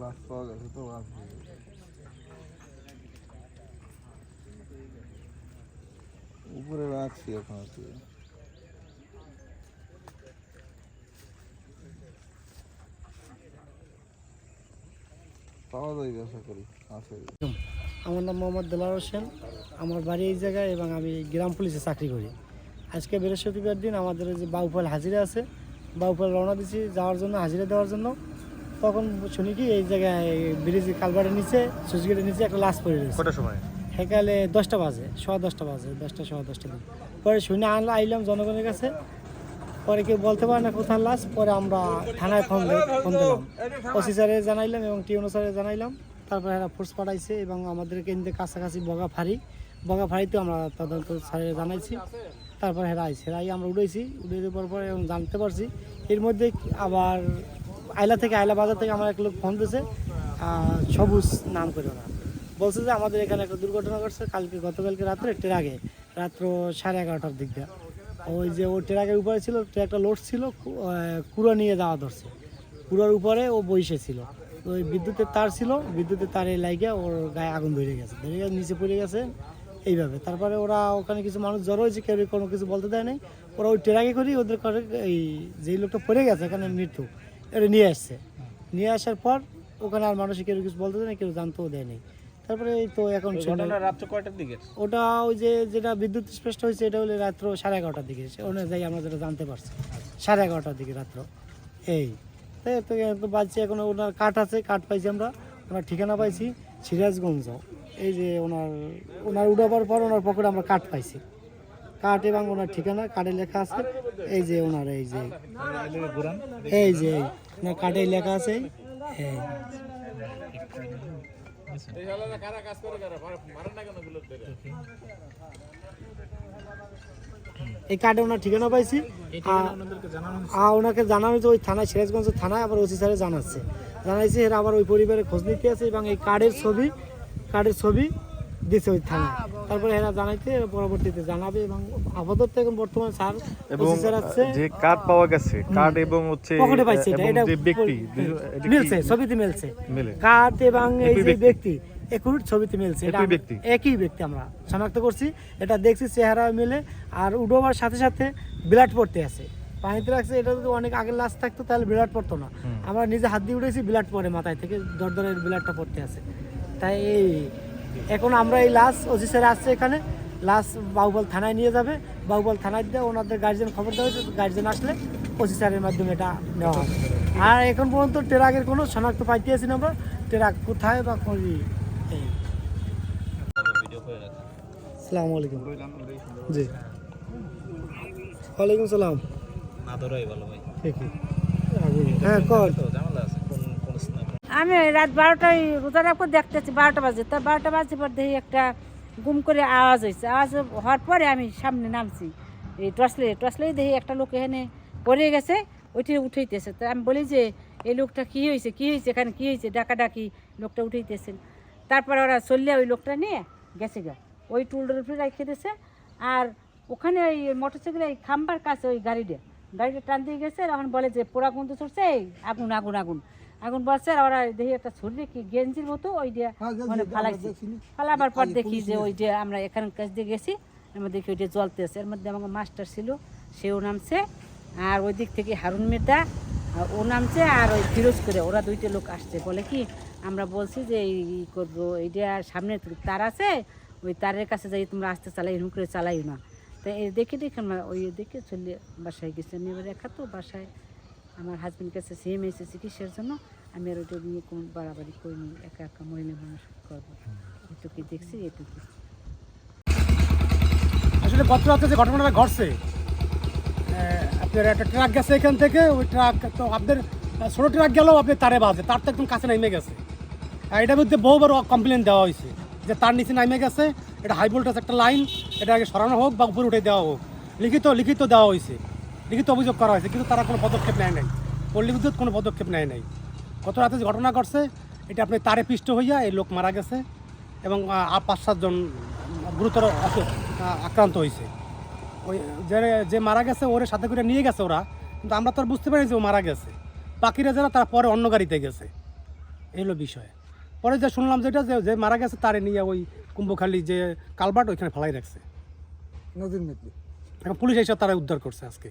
লাশ পাওয়া পাওয়া আশা করি আমার নাম মোহাম্মদ দেলার হোসেন। আমার বাড়ি এই জায়গায় এবং আমি গ্রাম পুলিশে চাকরি করি। আজকে বৃহস্পতিবার দিন আমাদের যে বাউপাল হাজিরা আছে বাউপাল রওনা দিছি যাওয়ার জন্য হাজিরা দেওয়ার জন্য। তখন শুনি কি এই জায়গায় ব্রিজ কালবারের নিচে সুইচগেটের নিচে একটা লাশ পড়ে রয়েছে। কটার সময়? সেকালে দশটা বাজে সোয়া দশটা বাজে দশটা সোয়া দশটা দিন। পরে শুনে আনলা আইলাম জনগণের কাছে। পরে কেউ বলতে পারে না কোথায় লাশ পরে আমরা থানায় ফোন ফোন দিলাম। ওসি স্যারে জানাইলাম এবং টিউনো স্যারে জানাইলাম। তারপরে এরা ফোর্স পাঠাইছে এবং আমাদের কেন্দ্রে কাছাকাছি বগা ফাঁড়ি বগা ফাঁড়িতেও আমরা তদন্ত স্যারে জানাইছি। তারপরে হেরা আইছে। হেরা আমরা উঠে দেওয়ার পরে এবং জানতে পারছি। এর মধ্যে আবার আইলা থেকে আইলা বাজার থেকে আমার এক লোক ফোন দিয়েছে সবুজ নাম করে ওরা। বলছে যে আমাদের এখানে একটা দুর্ঘটনা ঘটছে, কালকে, গতকালকে রাত্রে ট্রাকে রাত্র সাড়ে এগারোটার দিক দিয়ে। ওই যে ও ট্রাকের উপরে ছিল ট্রাকটা লোড ছিল কুড়ো নিয়ে যাওয়া ধরছে। কুড়োর উপরে ও বসে ছিল। ওই বিদ্যুতের তার ছিল, বিদ্যুতের তারে লাগিয়ে ওর গায়ে আগুন ধরে গেছে। ধরে গেছে নিচে পড়ে গেছে। এইভাবে। তারপরে ওরা ওখানে কিছু মানুষ জড়ো হয়েছে কেউ কোনো কিছু বলতে দেয় নাই। ওরা ওই ট্রাকে করি ওদের করে এই যেই লোকটা পড়ে গেছে এখানে মৃত্যু এটা নিয়ে আসছে। নিয়ে আসার পর ওখানে আর মানুষ কেউ কিছু বলতে দেয় না কেউ জানতেও দেয় নাই। তারপরে এই তো এখন রাত্র কয়টার দিকে? ওটা ওই যে যেটা বিদ্যুৎ স্পষ্ট হয়েছে এটা হলে রাত্র সাড়ে এগারোটার দিকে। সে অনুযায়ী আমরা যেটা জানতে পারছি। সাড়ে এগারোটার দিকে রাত্র। এই তো বাজছে এখন ওনার কাঠ আছে কাঠ পাইছি আমরা। ওনার ঠিকানা পাইছি সিরাজগঞ্জ। এই যে ওনার ওনার উঠাবার পর ওনার পকেটে আমরা কাঠ পাইছি। কাঠ এবং ওনার ঠিকানা কার্ডে লেখা আছে এই যে ওনার এই যে। এই যে ওনার কার্ডে লেখা আছে এই, কার্ডে ওনার ঠিকানা পাইছি। আ- আ- ওনাকে জানানো হয়েছে ওই থানায় সিরাজগঞ্জ থানায় আবার ওসি স্যারে জানাচ্ছে। জানাইছে এরা আবার ওই পরিবারের খোঁজ নিতে আছে এবং এই কার্ডের ছবি কার্ডের ছবি দিছে ওই থানায়। তারপরে এরা জানাইতে পরবর্তীতে জানাবে এবং আপাতত এখন বর্তমান স্যার এবং যে কার্ড পাওয়া গেছে কার্ড এবং হচ্ছে পকেটে পাইছে এটা যে ব্যক্তি মিলছে ছবিতে মিলছে। মিলে। কাঠ এবং এই যে ব্যক্তি। একুট ছবিতে মিলছে এটা আমরা- ব্যক্তি। একই ব্যক্তি আমরা শনাক্ত করছি এটা দেখছি চেহারা মিলে আর উডোবার সাথে সাথে ব্লাড পড়তে আছে। পানিতে রাখছে এটা যদি অনেক আগের লাশ থাকতো তাহলে ব্লাড পড়তো না। আমরা নিজে হাত দিয়ে উঠেছি ব্লাড পড়ে মাথায় থেকে দর দরের ব্লাডটা পড়তে আছে। তাই এই এখন আমরা এই লাশ ওসি স্যার আসছে এখানে। লাশ বাহুবল থানায় নিয়ে যাবে। বাহুবল থানায় দিয়ে ওনাদের গার্জেন খবর দেওয়া হয়েছে গার্জেন আসলে ওসি স্যারের মাধ্যমে এটা নেওয়া হবে। আর এখন পর্যন্ত ট্রাকের কোনো শনাক্ত পাইতে আছি না আমরা। ট্রাক কোথায় বা কই এই। সালামু আলাইকুম। জি। ওয়ালাইকুম সালাম। না ধরাই ভালো ভাই। ঠিকই। হ্যাঁ কর তো ঝামেলা আছে কোন কোন স্নাপ আমি রাত বারোটায় রোজা রাখব, দেখতেছি বারোটা বাজে। তা বারোটা বাজে পর দেখি একটা গুম করে আওয়াজ হয়েছে আওয়াজ হওয়ার পরে আমি সামনে নামছি। এই টসলে টসলেই দেখি একটা লোক এখানে পড়ে গেছে ওইটি উঠাইতেছে। তো আমি বলি যে, এই লোকটা কী হয়েছে কী হয়েছে এখানে? কী হয়েছে ডাকা ডাকি লোকটা উঠাইতেছেন। তারপরে ওরা চললে ওই লোকটা নিয়ে গেছে গা। ওই টুলটার উপরে রেখে দিয়েছে আর ওখানে ওই মোটরসাইকেল এই খাম্বার কাছে ওই গাড়িটা গাড়িটা টান দিয়ে গেছে। এখন বলে যে, পোড়া গন্ধ ছড়ছে, এই আগুন আগুন আগুন। আগুন বলছে আর ওরা দেখি একটা ছড়ি কি গেঞ্জির মতো ওই দিয়ে মানে ফালাইছে। ফালাবার পর দেখি যে ওই যে আমরা এখানে কাছ দিয়ে গেছি আমরা দেখি ওইটা জ্বলতেছে। এর মধ্যে আমাকে মাস্টার ছিল সেও নামছে আর ওই দিক থেকে হারুন মেদা ও নামছে আর ওই ফিরোজ করে ওরা দুইটা লোক আসছে। বলে কি আমরা বলছি যে এই করব এইটা সামনে তার আছে ওই তারের কাছে যাই তোমরা আসতে চালাই এরকম করে চালাইও না। তো এই দেখে দেখে আমরা ওই দেখে চলে বাসায় গেছি। আমি এবার একা তো বাসায় আমার হাজবেন্ড কাছে সেম এসে চিকিৎসার জন্য আমি আর ওইটা নিয়ে কোনো বাড়াবাড়ি করিনি একা একা মহিলা মানুষ করব। এটুকুই দেখছি এটুকু আসলে গত রাতে যে ঘটনাটা ঘটছে আপনার একটা ট্রাক গেছে এখান থেকে ওই ট্রাক তো আহ, ছোটো ট্রাক গেলেও আপনি তারে বাজে তার তো একদম কাছে নেমে গেছে। আর এটার মধ্যে বহুবার কমপ্লেন দেওয়া হয়েছে যে তার নিচে নেমে গেছে এটা হাই ভোল্টেজ একটা লাইন এটা আগে সরানো হোক বা উপরে উঠে দেওয়া হোক। লিখিত লিখিত দেওয়া হয়েছে। লিখিত অভিযোগ করা হয়েছে কিন্তু তারা কোনো পদক্ষেপ নেয় নাই। পল্লী বিদ্যুৎ কোনো পদক্ষেপ নেয় নাই। গত রাতে যে ঘটনা ঘটছে এটা আপনি তারে পিষ্ট হইয়া এই লোক মারা গেছে এবং আর পাঁচ সাতজন গুরুতর আক্রান্ত হয়েছে ওই যে যে মারা গেছে ওরে সাথে করে নিয়ে গেছে ওরা কিন্তু আমরা তো আর বুঝতে পারি যে ও মারা গেছে। বাকিরা যারা তারা পরে অন্য গাড়িতে গেছে। এই হলো বিষয়। পরে যে শুনলাম যেটা যে যে মারা গেছে তারে নিয়ে ওই কুম্ভখালী যে কালবাট ওইখানে ফেলাই রাখছে। নদীর মধ্যে এখন পুলিশ এসে তারা উদ্ধার করছে আজকে।